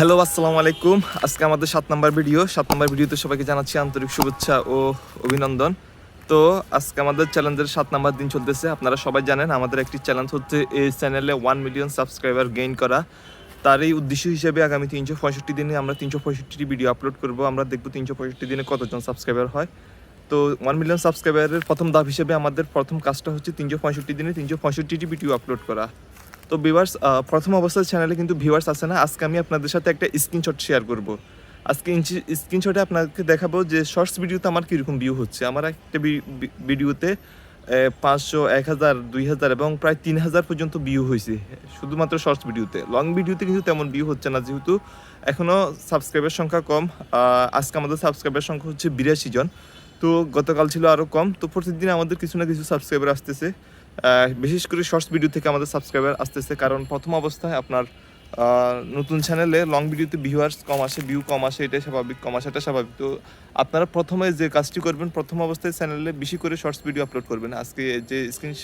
Hello, আসসালামু আলাইকুম। আজকে আমাদের সাত নম্বর ভিডিও। সাত নম্বর ভিডিওতে সবাইকে জানাচ্ছি আন্তরিক শুভেচ্ছা ও অভিনন্দন। তো আজকে আমাদের চ্যালেঞ্জের সাত নম্বর দিন চলতেছে। আপনারা সবাই জানেন, আমাদের একটি চ্যালেঞ্জ হচ্ছে এই চ্যানেলে ওয়ান মিলিয়ন সাবস্ক্রাইবার গেইন করা। তার এই উদ্দেশ্য হিসেবে আগামী তিনশো পঁয়ষট্টি দিনে আমরা তিনশো পঁয়ষট্টি ভিডিও আপলোড করব। আমরা দেখব তিনশো পঁয়ষট্টি দিনে কতজন সাবস্ক্রাইবার হয়। তো ওয়ান মিলিয়ন সাবস্ক্রাইবারের প্রথম ধাপ হিসেবে আমাদের প্রথম কাজটা হচ্ছে তিনশো পঁয়ষট্টি দিনে তিনশো পঁয়ষট্টিটি ভিডিও আপলোড করা। তো ভিউয়ার্স প্রথম অবস্থায় চ্যানেলে কিন্তু ভিউয়ার্স আছে না, আজকে আমি আপনাদের সাথে একটা স্ক্রিনশট শেয়ার করব। আজকে স্ক্রিনশটে আপনাকে দেখাবো যে শর্টস ভিডিওতে আমার কীরকম ভিউ হচ্ছে। আমার একটা ভিডিওতে পাঁচশো, এক হাজার, দুই হাজার এবং প্রায় তিন হাজার পর্যন্ত ভিউ হয়েছে। শুধুমাত্র শর্টস ভিডিওতে লং ভিডিওতে কিন্তু তেমন ভিউ হচ্ছে না, যেহেতু এখনও সাবস্ক্রাইবার সংখ্যা কম। আজকে আমাদের সাবস্ক্রাইবার সংখ্যা হচ্ছে বিরাশি জন। তো গতকাল ছিল আরও কম। তো প্রতিদিন আমাদের কিছু না কিছু সাবস্ক্রাইবার আসতেছে। বিশেষ করে শর্টস ভিডিও থেকে আমাদের সাবস্ক্রাইবার আসতেছে, কারণ প্রথম অবস্থায় আপনার নতুন চ্যানেলে লং ভিডিওতে ভিউয়ার্স কম আসে ভিউ কম আসে, এটাই স্বাভাবিক, কম আসাটা স্বাভাবিক। তো আপনারা প্রথমে যে কাজটি করবেন, প্রথম অবস্থায় চ্যানেলে বেশি করে শর্টস ভিডিও আপলোড করবেন। আজকে যে স্ক্রিন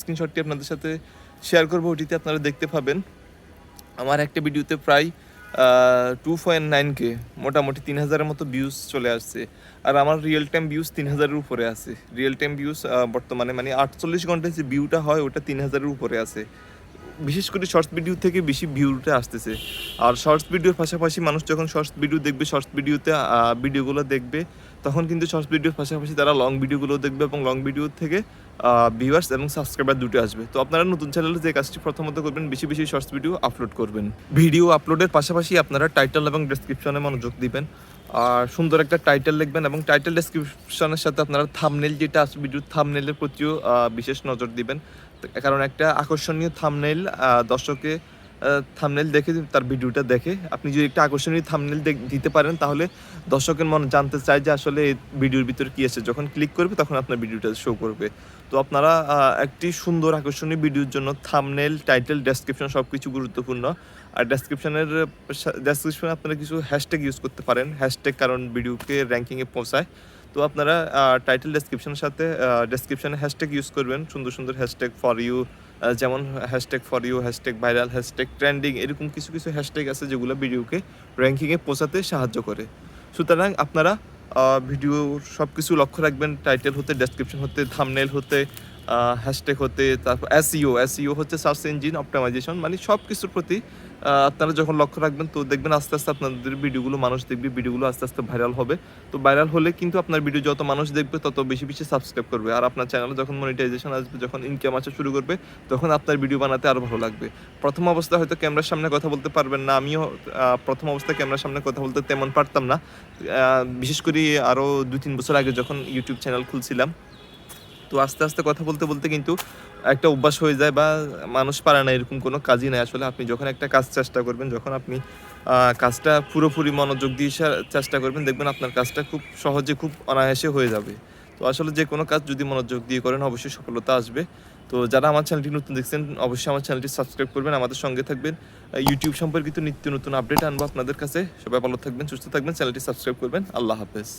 স্ক্রিনশটটি আপনাদের সাথে শেয়ার করব, ওটিতে আপনারা দেখতে পাবেন। আমার একটা ভিডিওতে প্রায় টু পয়েন্ট নাইন কে মোটামুটি তিন হাজারের মতো ভিউজ চলে আসছে। আর আমার রিয়েল টাইম ভিউজ তিন হাজারের উপরে আছে। রিয়েল টাইম ভিউজ বর্তমানে মানে আটচল্লিশ ঘন্টায় যে ভিউটা হয়, ওটা তিন হাজারের উপরে আছে। বিশেষ করে শর্টস ভিডিও থেকে বেশি ভিউটা আসতেছে। আর শর্টস ভিডিওর পাশাপাশি মানুষ যখন শর্টস ভিডিও দেখবে শর্টস ভিডিওতে ভিডিওগুলো দেখবে, তখন কিন্তু শর্টস ভিডিওর পাশাপাশি তারা লং ভিডিওগুলো দেখবে এবং লং ভিডিও থেকে ভিউয়ার্স এবং সাবস্ক্রাইবার দুটো আসবে। তো আপনারা নতুন চ্যানেলে যে কাজটি প্রথমত করবেন, বেশি বেশি শর্টস ভিডিও আপলোড করবেন। ভিডিও আপলোডের পাশাপাশি আপনারা টাইটেল এবং ডেসক্রিপশনে মনোযোগ দিবেন। আর সুন্দর একটা টাইটেল লিখবেন এবং টাইটেল ডেসক্রিপশনের সাথে আপনারা থামনেল যেটা আছে ভিডিওর থামনেলের প্রতিও বিশেষ নজর দিবেন। কারণ একটা আকর্ষণীয় থামনেল দর্শকে থামনেল দেখে, তার ভিডিওটা দেখে। আপনি যদি একটা আকর্ষণীয় থামনেল দিতে পারেন, তাহলে দর্শকের মন জানতে চায় যে আসলে এই ভিডিওর ভিতরে কী আছে। যখন ক্লিক করবে, তখন আপনার ভিডিওটা শো করবে। তো আপনারা একটি সুন্দর আকর্ষণীয় ভিডিওর জন্য থামনেল টাইটেল ডেসক্রিপশন সব কিছু গুরুত্বপূর্ণ। আর ডেসক্রিপশনের ডেসক্রিপশনে আপনারা কিছু হ্যাশট্যাগ ইউজ করতে পারেন। হ্যাশট্যাগ কারণ ভিডিওকে র্যাঙ্কিংয়ে পৌঁছায়। তো আপনারা টাইটেল ডেসক্রিপশনের সাথে ডেসক্রিপশনে হ্যাশট্যাগ ইউজ করবেন। সুন্দর সুন্দর হ্যাশট্যাগ ফর ইউ যেমন hashtag for you hashtag viral hashtag trending এরকম কিছু কিছু হ্যাশট্যাগ আছে যেগুলো ভিডিওকে র্যাঙ্কিংয়ে পৌঁছাতে সাহায্য করে। সুতরাং আপনারা ভিডিও সব কিছু লক্ষ্য রাখবেন। টাইটেল হতে ডেসক্রিপশন হতে থামনেল হতে হ্যাশট্যাগ হতে তারপর এসইও এসইও হচ্ছে সার্চ ইঞ্জিন অপটিমাইজেশন মানে সব কিছুর প্রতি আপনারা যখন লক্ষ্য রাখবেন তো দেখবেন আস্তে আস্তে আপনাদের ভিডিওগুলো মানুষ দেখবে ভিডিওগুলো আস্তে আস্তে ভাইরাল হবে। তো ভাইরাল হলে কিন্তু আপনার ভিডিও যত মানুষ দেখবে, তত বেশি বেশি সাবস্ক্রাইব করবে। আর আপনার চ্যানেলে যখন মনিটাইজেশন আসবে, যখন ইনকাম আসা শুরু করবে, তখন আপনার ভিডিও বানাতে আরও ভালো লাগবে। প্রথম অবস্থায় হয়তো ক্যামেরার সামনে কথা বলতে পারবেন না, আমিও প্রথম অবস্থায় ক্যামেরার সামনে কথা বলতে তেমন পারতাম না। বিশেষ করে আরও দু তিন বছর আগে যখন ইউটিউব চ্যানেল খুলছিলাম তো আস্তে আস্তে কথা বলতে বলতে কিন্তু একটা অভ্যাস হয়ে যায় বা মানুষ পারে না, এরকম কোনো কাজই নাই। আসলে আপনি যখন একটা কাজ চেষ্টা করবেন, যখন আপনি কাজটা পুরোপুরি মনোযোগ দিয়ে চেষ্টা করবেন, দেখবেন আপনার কাজটা খুব সহজে খুব অনায়াসে হয়ে যাবে। তো আসলে যে কোনো কাজ যদি মনোযোগ দিয়ে করেন, অবশ্যই সফলতা আসবে। তো যারা আমার চ্যানেলটি নতুন দেখছেন, অবশ্যই আমার চ্যানেলটি সাবস্ক্রাইব করবেন। আমাদের সঙ্গে থাকবেন ইউটিউব সম্পর্কিত নিত্য নতুন আপডেট আনব আপনাদের কাছে। সবাই ভালো থাকবেন, সুস্থ থাকবেন চ্যানেলটি সাবস্ক্রাইব করবেন। আল্লাহ হাফেজ।